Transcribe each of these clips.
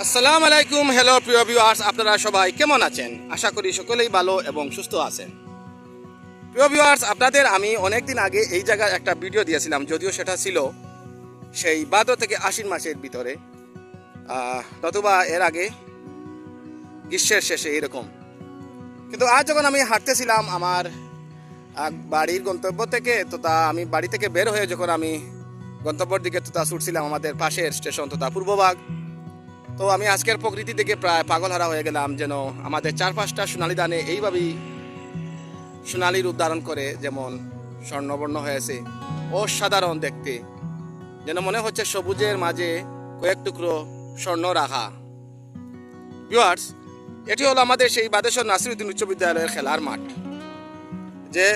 আসসালামু আলাইকুম হ্যালো প্রিয় ভিউয়ার্স আপনারা সবাই কেমন আছেন? আশা করি সকলেই ভালো এবং সুস্থ আছেন। প্রিয় ভিউয়ার্স আপনাদের আমি অনেক দিন আগে এই জায়গায় একটা ভিডিও দিয়েছিলাম, যদিও সেটা ছিল সেই ভাদ্র থেকে আশ্বিন মাসের ভিতরে। নতুবা এর আগে গ্রীষ্মের শেষে এরকম। কিন্তু আজ যখন আমি হাঁটতেছিলাম আমার বাড়ির গন্তব্য থেকে তো তা আমি বাড়ি থেকে বের হয়ে যখন আমি গন্তব্যের দিকে তো তা ছুটছিলাম আমাদের পাশের স্টেশন তথা পূর্বভাগ তো আমি আজকের প্রকৃতি থেকে প্রায় পাগল হারা হয়ে গেলাম যেন আমাদের চার পাঁচটা সোনালি দানে এইভাবেই সোনালি রূপ ধারণ করে যেমন স্বর্ণবর্ণ হয়েছে, অসাধারণ দেখতে। যেন মনে হচ্ছে সবুজের মাঝে কয়েক টুকরো স্বর্ণ রাখা। ভিউয়ার্স এটি হলো আমাদের সেই বাদেশ্বর নাসিরুদ্দিন উচ্চ বিদ্যালয়ের খেলার মাঠ, যে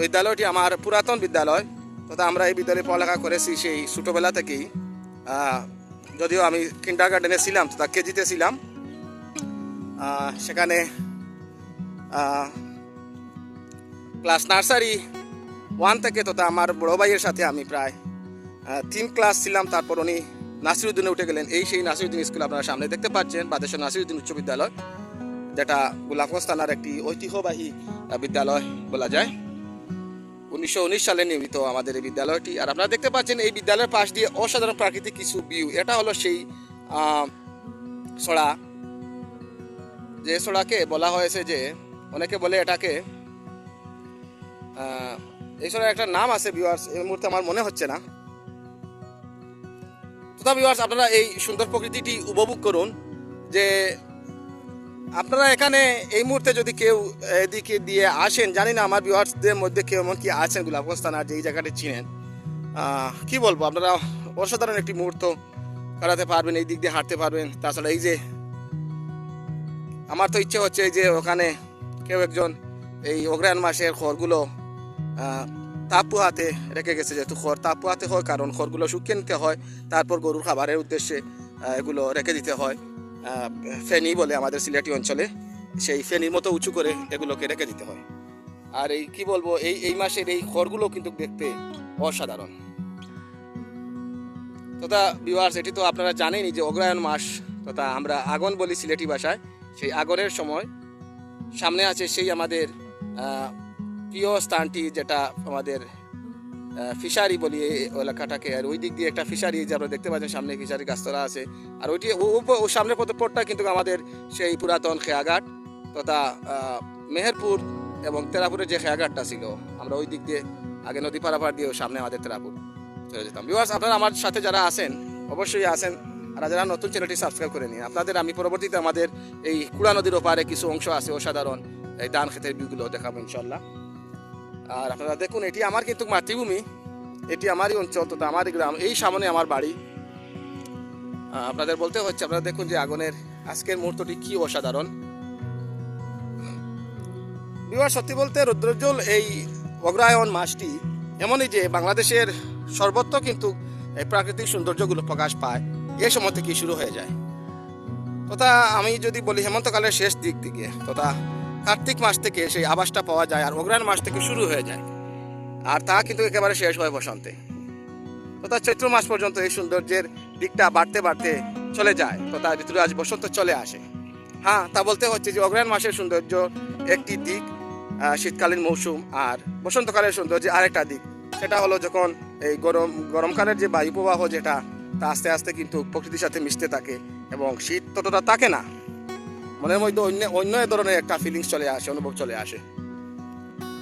বিদ্যালয়টি আমার পুরাতন বিদ্যালয়, তথা আমরা এই বিদ্যালয়ে পড়ালেখা করেছি সেই ছোটোবেলা থেকেই। যদিও আমি কিন্ডার গার্ডেনে ছিলাম তথা কেজিতে ছিলাম। সেখানে ক্লাস নার্সারি ওয়ান থেকে তথা আমার বড় ভাইয়ের সাথে আমি প্রায় তিন ক্লাস ছিলাম। তারপর উনি নাসিরুদ্দিনে উঠে গেলেন। এই সেই নাসিরুদ্দিন স্কুল আপনারা সামনে দেখতে পাচ্ছেন, বাদেশ্বর নাসিরুদ্দিন উচ্চ বিদ্যালয়, যেটা গোলাপগঞ্জ থানার একটি ঐতিহ্যবাহী বিদ্যালয় বলা যায়। উনিশশো উনিশ সালে নির্মিত আমাদের এই বিদ্যালয়টি। আর আপনারা দেখতে পাচ্ছেন এই বিদ্যালয়ের পাশ দিয়ে অসাধারণ প্রাকৃতিক কিছু ভিউ এটা হলো সেই ছড়া যে ছড়াকে বলা হয়েছে যে, অনেকে বলে এটাকে এই ছড়ার একটা নাম আছে ভিউয়ার্স এই মুহূর্তে আমার মনে হচ্ছে না। তথা ভিউয়ার্স আপনারা এই সুন্দর প্রকৃতিটি উপভোগ করুন যে আপনারা এখানে এই মুহূর্তে যদি কেউ এদিকে দিয়ে আসেন জানি না আমার ভিউয়ার্সদের মধ্যে কেউ এমন কি আছেন গোলাপগঞ্জ থানার যে এই জায়গাটি চিনেন। কি বলব আপনারা অসাধারণ একটি মুহূর্ত কাটাতে পারবেন এই দিক দিয়ে হাঁটতে পারবেন। তাছাড়া এই যে আমার তো ইচ্ছে হচ্ছে যে ওখানে কেউ একজন এই অগ্রায়ণ মাসের খড়গুলো আহ, তাপ পোহাতে রেখে গেছে যেহেতু খড় তাপ পোহাতে হয় কারণ খড়গুলো শুকিয়ে নিতে হয় তারপর গরুর খাবারের উদ্দেশ্যে এগুলো রেখে দিতে হয়। ফেনি বলে আমাদের সিলেটি অঞ্চলে সেই ফেনির মতো উঁচু করে এগুলোকে রেখে দিতে হয়। আর এই কি বলব, এই এই মাসের এই খড়গুলো কিন্তু দেখতে অসাধারণ। তথা ভিউয়ার্স এটি তো আপনারা জানেনই যে অগ্রায়ণ মাস, তথা আমরা আগন বলি সিলেটি ভাষায়, সেই আগনের সময় সামনে আছে সেই আমাদের প্রিয় স্থানটি যেটা আমাদের ফিশারি বলি এলাকাটাকে। আর ওই দিক দিয়ে একটা ফিশারি যে আপনারা দেখতে পাচ্ছেন, সামনে ফিশারি গাছতলা আছে। আর ওইটি ও- ও- ও সামনের পথটা কিন্তু আমাদের সেই পুরাতন খেয়াঘাট তথা মেহেরপুর এবং তেরাপুরের যে খেয়াঘাটটা ছিল। আমরা ওই দিক দিয়ে আগে নদী পারাপার দিয়ে সামনে আমাদের তেরাপুর চলে যেতাম। বিবাস আপনারা আমার সাথে যারা আছেন, অবশ্যই আছেন। আর যারা নতুন চ্যানেলটি সাবস্ক্রাইব করে নিন, আপনাদের আমি পরবর্তীতে আমাদের এই কুড়া নদীর ওপারে কিছু অংশ আছে অসাধারণ, এই ধান ক্ষেতের ভিউগুলো দেখাবো ইনশাল্লাহ আর আপনারা দেখুন, এটি আমার কিন্তু মাতৃভূমি। এটি আমারই অঞ্চল, তথা আমারই গ্রাম। এই সামনে আমার বাড়ি। আপনাদের বলতে হচ্ছে, আপনারা দেখুন যে আগুনের আজকের মুহূর্তটি কি অসাধারণ। বিবাহ সত্যি বলতে রুদ্রোজ্জ্বল এই অগ্রায়ণ মাসটি এমনই যে বাংলাদেশের সর্বত্র কিন্তু এই প্রাকৃতিক সৌন্দর্যগুলো প্রকাশ পায়। এ সময় থেকে শুরু হয়ে যায়। তথা আমি যদি বলি, হেমন্তকালের শেষ দিক দিকে তথা কার্তিক মাস থেকে সেই আবাসটা পাওয়া যায় আর অগ্রায়ণ মাস থেকে শুরু হয়ে যায়। আর তা কিন্তু একেবারে শেষ হয় বসন্তে। তথা চৈত্র মাস পর্যন্ত এই সৌন্দর্যের দিকটা বাড়তে বাড়তে চলে যায়। তথা ঋতুরাজ বসন্ত চলে আসে। হ্যাঁ তা বলতে হচ্ছে যে অগ্রায়ণ মাসের সৌন্দর্য একটি দিক শীতকালীন মৌসুম আর বসন্তকালের সৌন্দর্য আরেকটা দিক। সেটা হলো যখন এই গরম, গরমকালের যে বায়ু প্রবাহ যেটা, তা আস্তে আস্তে কিন্তু প্রকৃতির সাথে মিশতে থাকে এবং শীত ততটা থাকে না। মনের মধ্যে অন্য অন্য ধরনের একটা ফিলিংস চলে আসে, অনুভব চলে আসে।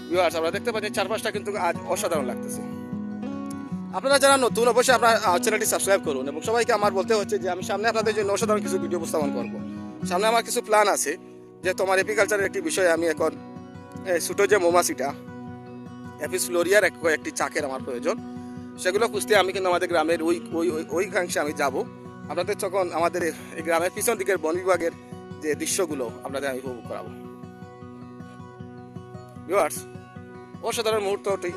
ভিউয়ার্স আমরা দেখতে পাচ্ছি চারপাশটা কিন্তু আজ অসাধারণ লাগতেছে। আপনারা যারা নতুন, অবশ্যই আপনার চ্যানেলটি সাবস্ক্রাইব করুন এবং সবাইকে আমার বলতে হচ্ছে যে আমি সামনে আপনাদের জন্য অসাধারণ কিছু ভিডিও উপস্থাপন করব। সামনে আমার কিছু প্ল্যান আছে যে তোমার এপিকালচারের একটি বিষয়ে আমি এখন ছোটো যে মৌমাছিটা অ্যাপিস ফ্লোরিয়ার একটি চাকের আমার প্রয়োজন। সেগুলো খুঁজতে আমি কিন্তু আমাদের গ্রামের ওই ওই ওই ওইখাংশে আমি যাব। আপনাদের যখন আমাদের এই গ্রামের পিছন দিকের বন বিভাগের যে দৃশ্যগুলো আপনাদের আমি উপভোগ করাবো। ভিউয়ার্স অসাধারণ মুহূর্তটি।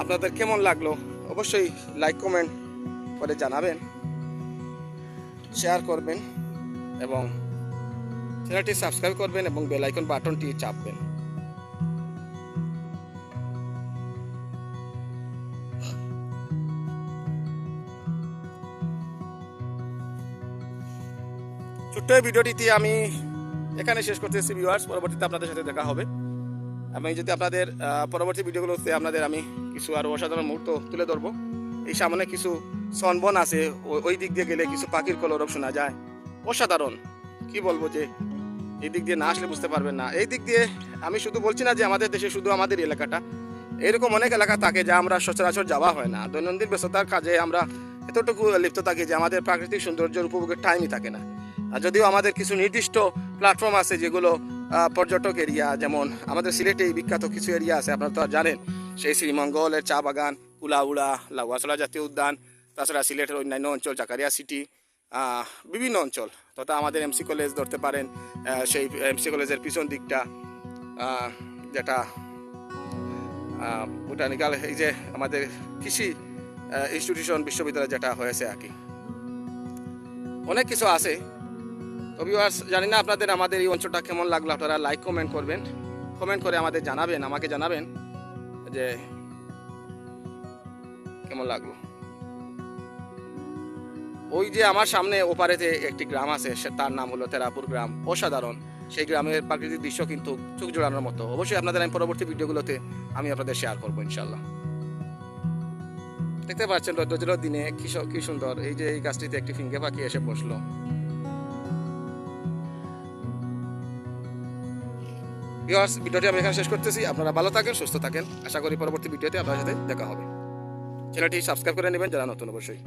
আপনাদের কেমন লাগল? অবশ্যই লাইক কমেন্ট করে জানাবেন শেয়ার করবেন এবং চ্যানেলটি সাবস্ক্রাইব করবেন এবং বেল আইকন বাটনটি চাপবেন। ছোট্ট এই ভিডিওটিতে আমি এখানে শেষ করতেছি ভিউয়ার্স পরবর্তীতে আপনাদের সাথে দেখা হবে। আমি যদি আপনাদের পরবর্তী ভিডিওগুলোতে আপনাদের আমি কিছু আরও অসাধারণ মুহূর্ত তুলে ধরবো। এই সামনে কিছু সনবন আছে ওই দিক দিয়ে গেলে কিছু পাখির কলরব শোনা যায়। অসাধারণ। কি বলব যে, এই দিক দিয়ে না আসলে বুঝতে পারবেন না। এই দিক দিয়ে আমি শুধু বলছি না যে আমাদের দেশে শুধু আমাদের এলাকাটা। এরকম অনেক এলাকা থাকে যা আমরা সচরাচর যাওয়া হয় না। দৈনন্দিন ব্যস্ততার কাজে আমরা এতটুকু লিপ্ত থাকি যে আমাদের প্রাকৃতিক সৌন্দর্যের উপভোগের টাইমই থাকে না। যদিও আমাদের কিছু নির্দিষ্ট প্ল্যাটফর্ম আছে যেগুলো পর্যটক এরিয়া যেমন আমাদের সিলেটে বিখ্যাত কিছু এরিয়া আছে, আপনারা তো আর জানেন। সেই শ্রীমঙ্গলের চা বাগান, কুলাউড়া লাগুয়াছলা জাতীয় উদ্যান, তাছাড়া সিলেটের অন্যান্য অঞ্চল, জাকারিয়া সিটি বিভিন্ন অঞ্চল। তথা আমাদের এমসি কলেজ ধরতে পারেন সেই এমসি কলেজের পিছন দিকটা যেটা বোটানিক্যাল এই যে আমাদের কৃষি ইনস্টিটিউশন বিশ্ববিদ্যালয় যেটা হয়েছে আর কি। অনেক কিছু আছে। তো viewers, জানি না আপনাদের আমাদের এই অঞ্চলটা কেমন লাগল আপনারা লাইক কমেন্ট করবেন। কমেন্ট করে আমাদের জানাবেন আমাকে জানাবেন যে কেমন লাগল। ওই যে আমার সামনে ওপারেতে একটি গ্রাম আছে তার নাম হলো তেরাপুর গ্রাম অসাধারণ। সেই গ্রামের প্রাকৃতিক দৃশ্য কিন্তু চোখ জোড়ানোর মতো। অবশ্যই আপনাদের আমি পরবর্তী ভিডিওগুলোতে আমি আপনাদের শেয়ার করব ইনশাল্লাহ দেখতে পাচ্ছেন রৌদ্রের দিনে কি সুন্দর। এই যে এই গাছটিতে একটি ফিঙ্গে পাখি এসে বসল। ভিউয়ার্স ভিডিওটি আমি এখানে শেষ করতেছি। আপনারা ভালো থাকেন, সুস্থ থাকেন। আশা করি পরবর্তী ভিডিওতে আপনার সাথে দেখা হবে। চ্যানেলটি সাবস্ক্রাইব করে নেবেন, যারা নতুন অবশ্যই।